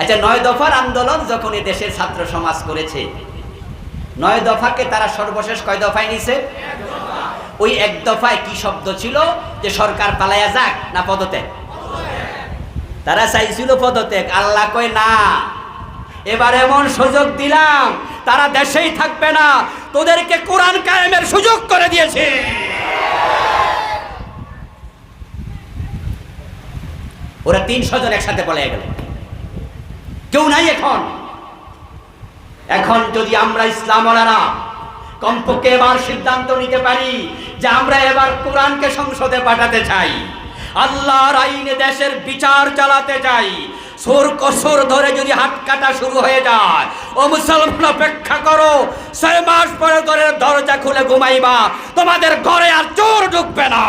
আচ্ছা নয় দফার আন্দোলন যখন এ দেশের ছাত্র সমাজ করেছে, নয় দফাকে তারা সর্বশেষ কয় দফায় নিছে ওই এক দফায় কি শব্দ ছিল? যে সরকার পালাইয়া যাক না পদত্যাগ? তারা চাইছিল পদত্যাগ। আল্লাহ কয়, না, এবার এমন সুযোগ দিলাম, তারা দেশেই থাকবে না। তোদেরকে কোরআন কায়েমের সুযোগ করে দিয়েছে। ওরা তিনশো জন একসাথে পলাইয়া গেল। কেউ নাই এখন। এখন যদি আমরা ইসলাম না কমপক্ষে এবার সিদ্ধান্ত নিতে পারি যে আমরা এবার কোরআনকে সংসদে পাঠাতে চাই, আল্লাহর আইনে দেশের বিচার চালাতে চাই, সোর কসর ধরে যদি হাত কাটা শুরু হয়ে যায়, ও মুসলমান অপেক্ষা করো, ছয় মাস পরে ঘরের দরজা খুলে ঘুমাইবা, তোমাদের ঘরে আর চোর ঢুকবে না।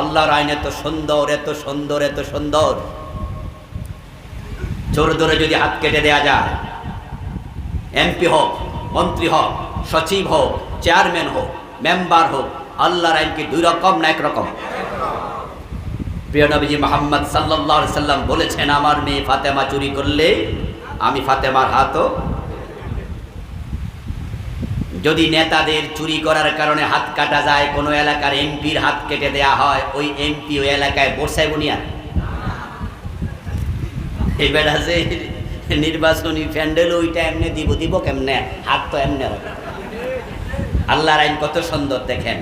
আল্লাহর আইন এত সুন্দর এত সুন্দর এত সুন্দর। চোর ধরে যদি হাত কেটে দেয়া যায়, এমপি হোক, মন্ত্রী হোক, সচিব হোক, চেয়ারম্যান হোক, মেম্বার হোক, আল্লাহর আইন কি দুই রকম না এক রকম? প্রিয় নবীজি মোহাম্মদ সাল্লাহ সাল্লাম বলেছেন, আমার মেয়ে ফাতেমা চুরি করলে আমি ফাতেমার হাতও যদি নেতাদের চুরি করার কারণে হাত কাটা যায়, কোনো এলাকার এমপির হাত কেটে দেয়া হয়, ওই এমপি ওই এলাকায় বসায় বুনিয়া এই আছে নির্বাচনী প্যান্ডেল, ওইটা এমনি দিব দিব কেমনে? হাত তো এমনি হবে। আল্লাহর আইন কত সুন্দর দেখেন।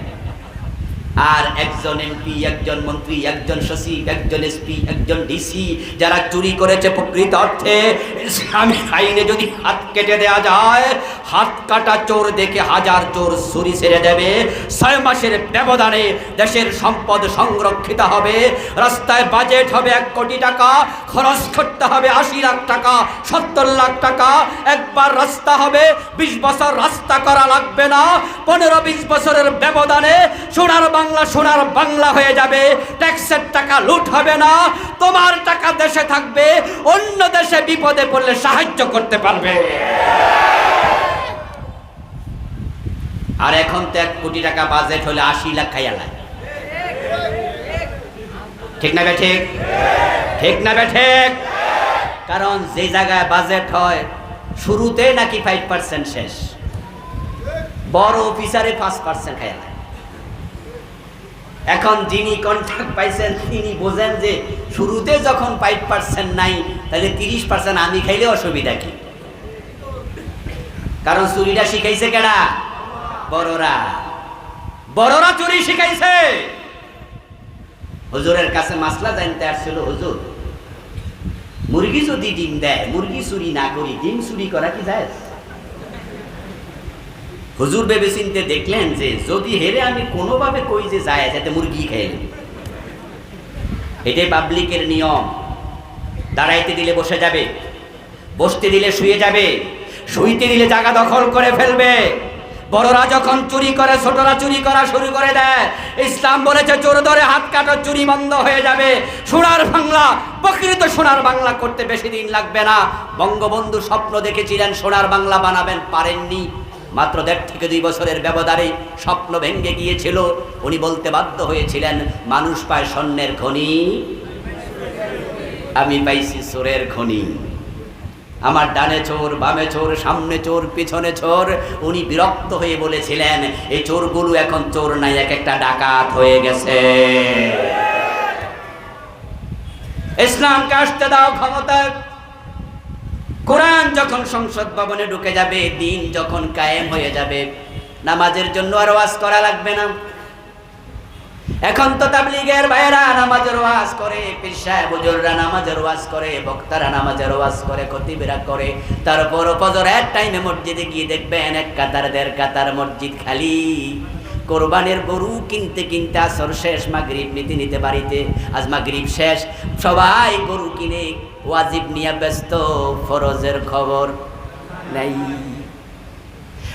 আর একজন এমপি একজন মন্ত্রী, একজন সচিব একজন এসপি একজন ডিসি যারা চুরি করেছে প্রকৃত অর্থে আইনে যদি হাত কেটে দেওয়া যায়, হাত কাটা চোর দেখে হাজার চোর ছুরি ছেড়ে দেবে, ছয় মাসের ব্যবধানে দেশের সম্পদ সংরক্ষিত হবে, রাস্তায় বাজেট হবে এক কোটি টাকা, খরচ করতে হবে আশি লাখ টাকা, সত্তর লাখ টাকা, একবার রাস্তা হবে, বিশ বছর রাস্তা করা লাগবে না, পনেরো বিশ বছরের ব্যবধানে সোনার বাংলা সোনার বাংলা হয়ে যাবে। ট্যাক্সের টাকা লুট হবে না। তোমার টাকা দেশে থাকবে। অন্য দেশে বিপদে পড়লে সাহায্য করতে পারবে। আর এখন তো এক কোটি টাকা বাজেট হলে আশি লাখ খাইয়া লাগে ঠিক না ঠিক? ঠিক না ঠিক? কারণ যে জায়গায় বাজেট হয়, শুরুতে নাকি ফাইভ পার্সেন্ট শেষ। বড় অফিসারে পাঁচ পার্সেন্ট খাইয়া লাগে এখন যিনি কন্ট্রাক্ট পাইছেন, তিনি বোঝেন যে শুরুতে যখন ফাইভ পার্সেন্ট নাই, তাহলে তিরিশ পার্সেন্ট আমি খাইলে অসুবিধা কি? কারণ চুরিটা শিখাইছে কেডা? বড়রা। বড়রা চুরি শিখাইছে। হুজুরের কাছে মাসলা জানতে আসছিল, হুজুর, মুরগি যদি ডিম দেয়, মুরগি চুরি না করি, ডিম চুরি করা কি যায় হুজুর ভেবে চিনতে দেখলেন যে যদি হেরে আমি কোনোভাবে কই যে যায়, যাতে মুরগি খেয়ে নেই। এটাই পাবলিকের নিয়ম। দাঁড়াইতে দিলে বসে যাবে, বসতে দিলে শুয়ে যাবে, শুইতে দিলে জায়গা দখল করে ফেলবে। বড়রা যখন চুরি করে, ছোটরা চুরি করা শুরু করে দেয়। ইসলাম বলেছে চোর ধরে হাত কাটো, চুরি বন্ধ হয়ে যাবে। সোনার বাংলা, প্রকৃত সোনার বাংলা করতে বেশি দিন লাগবে না। বঙ্গবন্ধু স্বপ্ন দেখেছিলেন, সোনার বাংলা বানাবেন, পারেননি। মাত্র দেড় থেকে দুই বছরের ব্যবধানে স্বপ্ন ভেঙে গিয়েছিল। উনি বলতে বাধ্য হয়েছিলেন, মানুষ পায় স্বর্ণের খনি, আমি পাইছি চোরের খনি। আমার ডানে চোর, বামে চোর, সামনে চোর, পিছনে চোর। উনি বিরক্ত হয়ে বলেছিলেন, এই চোরগুলো এখন চোর নাই, এক একটা ডাকাত হয়ে গেছে। ইসলামকে আসতে দাও ক্ষমতায়। কোরআন যখন সংসদ ভবনে ঢুকে যাবে, দিন যখন কায়েম হয়ে যাবে, নামাজের জন্য আর ওয়াজ করা লাগবে না। এখন তো তাবলিগের ভাইয়েরা নামাজের ওয়াজ করে, পীর সাহেব, হুজুররা নামাজের ওয়াজ করে, বক্তারা নামাজের ওয়াজ করে, খতিবেরা করে। তারপর ফজর এক টাইমে মসজিদে গিয়ে দেখবেন এক কাতার, দেড় কাতার মসজিদ খালি। কোরবানের গরু কিনতে কিনতে আসর শেষ মা মাগরিব নিতে নিতে বাড়িতে। আজ মাগরিব শেষ, সবাই গরু কিনে ওয়াজিব নিয়ে ব্যস্ত, ফরজের খবর নাই।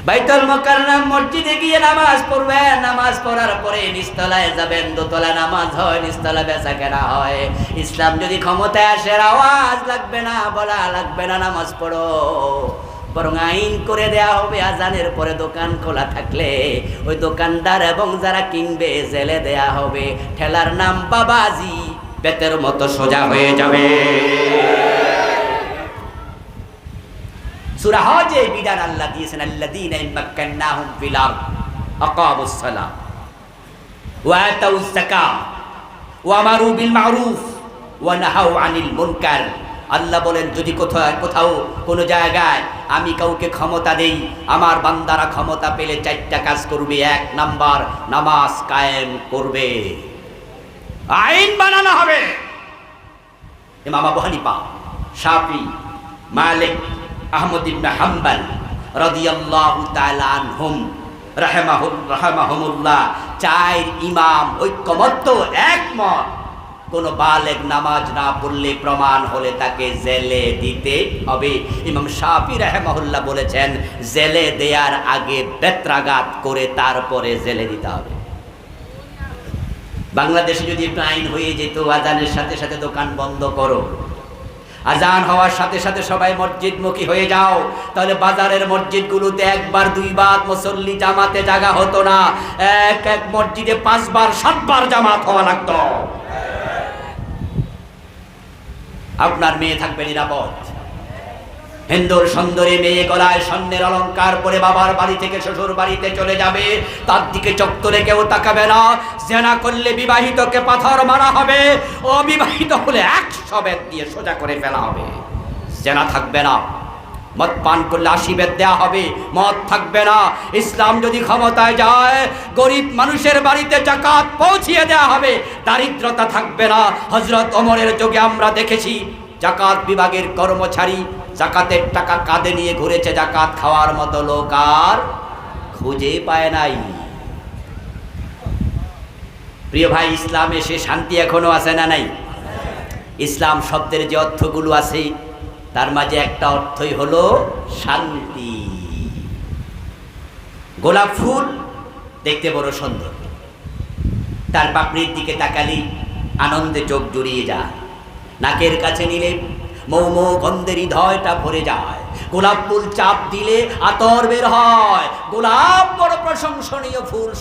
বাইতুল মোকাররম মসজিদে গিয়ে নামাজ পড়বেন নামাজ পড়ার পরে নিস্তলায় যাবেন, দোতলা নামাজ হয়, নিস্তলা বেচা কেনা হয়। ইসলাম যদি ক্ষমতায় আসে আওয়াজ লাগবে না, বলা লাগবে না, নামাজ পড়ো। বরং আইন করে দেয়া হবে, আজানের পরে দোকান খোলা থাকলে ওই দোকানদার এবং যারা কিনবে জেলে দেয়া হবে। ঠেলার নাম বাবাজি, বেতের মতো সোজা হয়ে যাবে। সূরা হজে বিধান আল্লাহ দিয়েছেন আকামুস সালাহ ওয়া আমারু বিল মারুফ, ওয়া নাহাউ আনিল মুনকার। আল্লাহ বলেন, যদি কোথাও কোথাও কোনো জায়গায় আমি কাউকে ক্ষমতা দেই, আমার বান্দারা ক্ষমতা পেলে চারটা কাজ করবে। এক নাম্বার, নামাজ কায়েম করবে। আইন বানানো হবে। ইমাম আবু হানিফা, শাফি, মালিক, আহমদ ইবনে হাম্বল রাদিয়াল্লাহু তাআলা আনহুম রাহমাহুল, রাহমাহুমুল্লাহ চার ইমাম ঐক্যমত্য, একমত। কোন বালেগ নামাজ না পড়লে প্রমাণ হলে তাকে জেলে দিতে হবে। ইমাম শাফি রাহমাহুল্লাহ বলেছেন, জেলে দেয়ার আগে বেত্রাঘাত করে তারপরে জেলে দিতে হবে। বাংলাদেশে যদি একটু আইন হয়ে যেত, আজানের সাথে সাথে দোকান বন্ধ করো। আজান হওয়ার সাথে সাথে সবাই মসজিদমুখী হয়ে যাও। তাহলে বাজারের মসজিদগুলোতে একবার, দুইবার মুসল্লি জামাতে জাগা হতো না। এক এক মসজিদে পাঁচবার, সাতবার জামাত হওয়া লাগতো। আপনার মেয়ে থাকবে নিরাপদ। হিন্দুর সুন্দরী মেয়ে গলায় স্বর্ণের অলঙ্কার পরে বাবার বাড়ি থেকে শ্বশুর বাড়িতে চলে যাবে। তার দিকে চক্করে কেউ তাকাবে না। জেনা করলে বিবাহিতকে পাথর মারা হবে। অবিবাহিত হলে একশো বেদ দিয়ে সোজা করে ফেলা হবে। জেনা থাকবে না। মদ পান করলে আশি বেদ দেওয়া হবে, মদ থাকবে না। ইসলাম যদি ক্ষমতায় যায়, গরিব মানুষের বাড়িতে জাকাত পৌঁছিয়ে দেওয়া হবে, দারিদ্রতা থাকবে না। হজরত ওমরের যুগে আমরা দেখেছি, জাকাত বিভাগের কর্মচারী জাকাতের টাকা কাঁধে নিয়ে ঘুরেছে, জাকাত খাওয়ার মতো লোক আর খুঁজে পায় নাই। প্রিয় ভাই, ইসলামে সে শান্তি এখনও আছে না নাই? ইসলাম শব্দের যে অর্থগুলো আছে তার মাঝে একটা অর্থই হলো শান্তি। গোলাপ ফুল দেখতে বড় সুন্দর। তার পাপড়ির দিকে তাকালি, আনন্দে চোখ জুড়িয়ে যায়। নাকের কাছে নিলে মৌ মৌ গন্ধের হৃদয়টা ভরে যায়। গোলাপ ফুল চাপ দিলে আতর বের হয়। গোলাপ বড় প্রশংসনীয় ফুল